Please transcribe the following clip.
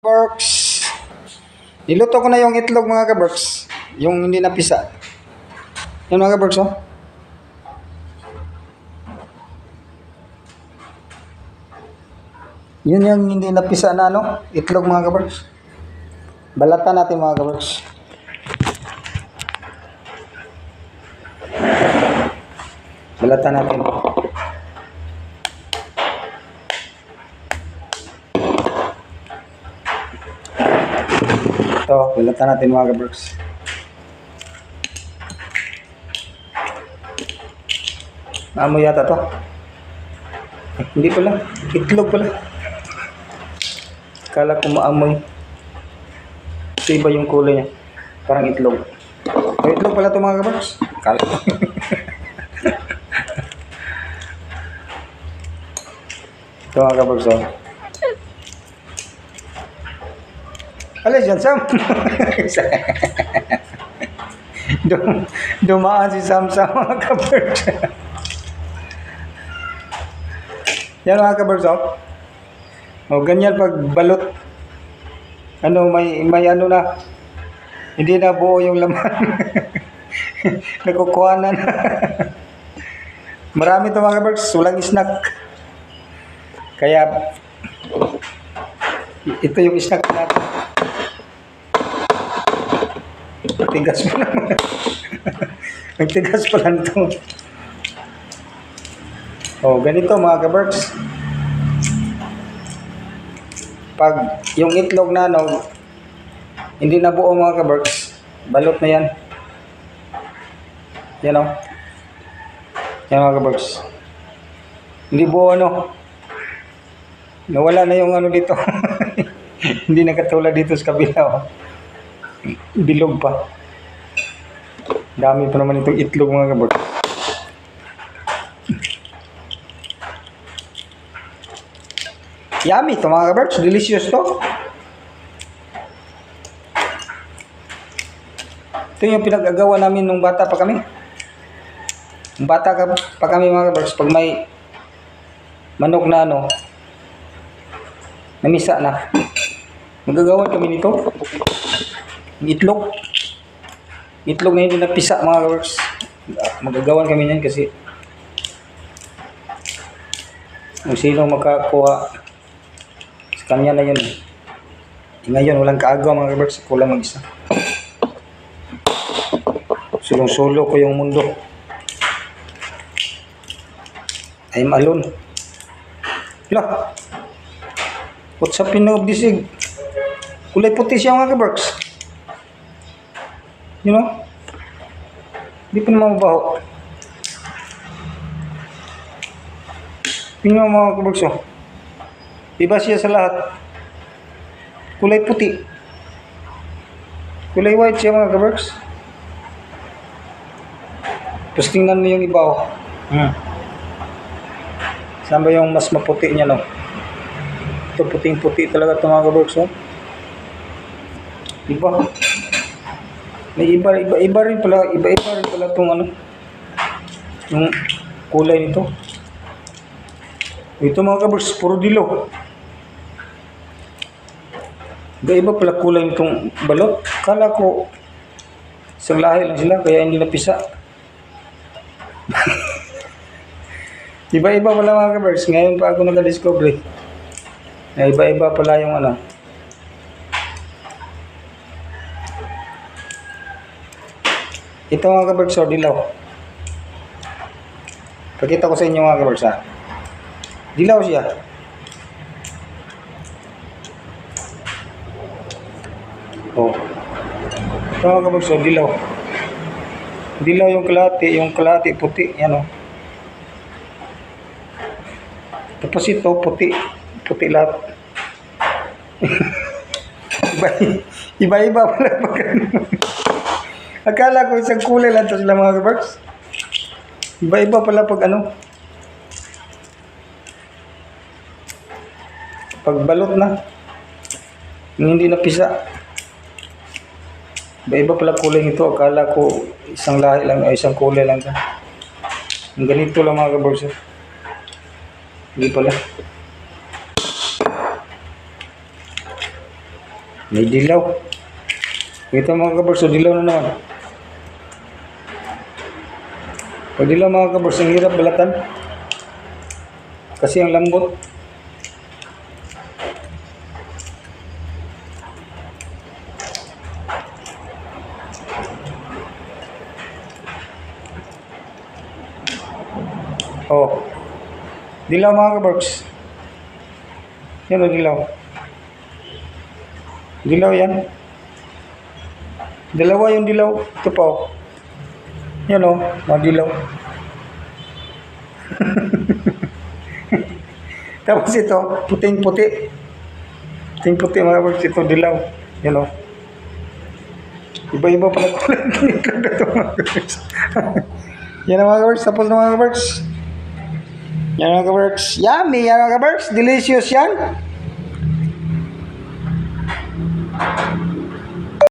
Kaberks. Niluto ko na yung itlog mga kaberks. Yung hindi napisa. Yan mga kaberks oh. Yun yung hindi napisa na ano, itlog mga kaberks. Balatan natin mga kaberks. Balatan natin. Ito, balatan natin mga kaberks. Naamoy yata to. Eh, hindi pala. Itlog pala. Kala ko maamoy. Ito iba yung kulay niya. Parang itlog. Ay, itlog pala to mga kaberks. Kala ko. ito mga kaberks oh. Alis yan, Sam. Dum dumaan si Sam sa mga kaberks. Yan mga kaberks oh. O, ganyan pag balot. Ano, may, may ano na. Hindi na buo yung laman. Nakukuha na na. Marami ito mga kaberks. Walang snack. Kaya, ito yung snack natin. Tigas pa naman. Nagtigas pa lang ito. Oh, ganito mga kaberks. Pag yung itlog na ano, hindi na buo mga kaberks, balot na yan. Yan o. Yan mga kaberks. Hindi buo ano. Nawala na yung ano dito. hindi na katulad dito sa kabila o. Bilog pa. Dami pa naman itong itlog mga kaberks. Yummy to mga kaberks. Delicious to. Ito yung pinag-agawa namin nung bata pa kami. Nung bata ka pa kami mga kaberks. Pag may manok na ano, namisa na. Magagawan kami nito. Itlog. Itlog na hindi napisa mga kaberks. Magagawan kami niyan kasi kung sino makakuha sa kanya na yun. Ngayon, walang kaagaw mga kaberks. Kulang mag-isa. Sulong-sulo ko yung mundo. I'm alone. Lah. What's up in egg? Kulay puti siya mga kaberks. You know? Hindi pa naman mabaho. Tingnan mo mga kaberks oh. Iba siya sa lahat. Kulay puti. Kulay white siya mga kaberks. Tapos tingnan mo yung iba oh. Hmm. Saan ba yung mas maputi niya no? Ito puting-puti talaga ito mga kaberks oh. Iba. May iba, iba, iba rin pala, iba, iba rin pala itong ano. Yung kulay nito. Ito mga kaberks, puro dilaw. Iba-iba pala kulay nitong balot. Kala ko isang lahi lang sila kaya hindi napisa. Iba-iba pala mga kabers. Ngayon pa ako nag-discover. Na iba-iba pala yung ano. Ito mga kabers, so dilaw. Pakita ko sa inyo mga kabers ha. Dilaw siya. Oh. Ito mga kabers, so dilaw. Dilaw yung kalati, yung kalati puti, yan oh. Tapos ito, puti. Puti lahat. iba, iba-iba pala pag. Akala ko isang kulay lang to sila mga kabarks. Iba-iba pala pag ano. Pag balot na. Hindi napisa. Iba-iba pala kulay nito. Akala ko isang lahi lang, ay isang kulay lang. Ang ganito lang mga kabarks. eh. Hindi pala. May dilaw. Ito mga kabers, so dilaw na naman. Pag dilaw mga kabers, ang hirap balatan. Kasi ang lambot. Oh. Dilaw mga kabarks. Yan o, dilaw. Dilaw yan. Dalawa yung dilaw. Ito pa o. Yan o, mga dilaw. Tapos ito, puting-puti. Puting-puti mga kabarks. Ito, dilaw. Yan o. Iba-iba pala kulay itlog na ito mga kabarks. Yan ang mga kabarks. Tapos mga kabarks. Yan mga kabarks. Yummy yan mga kabarks. Delicious yan.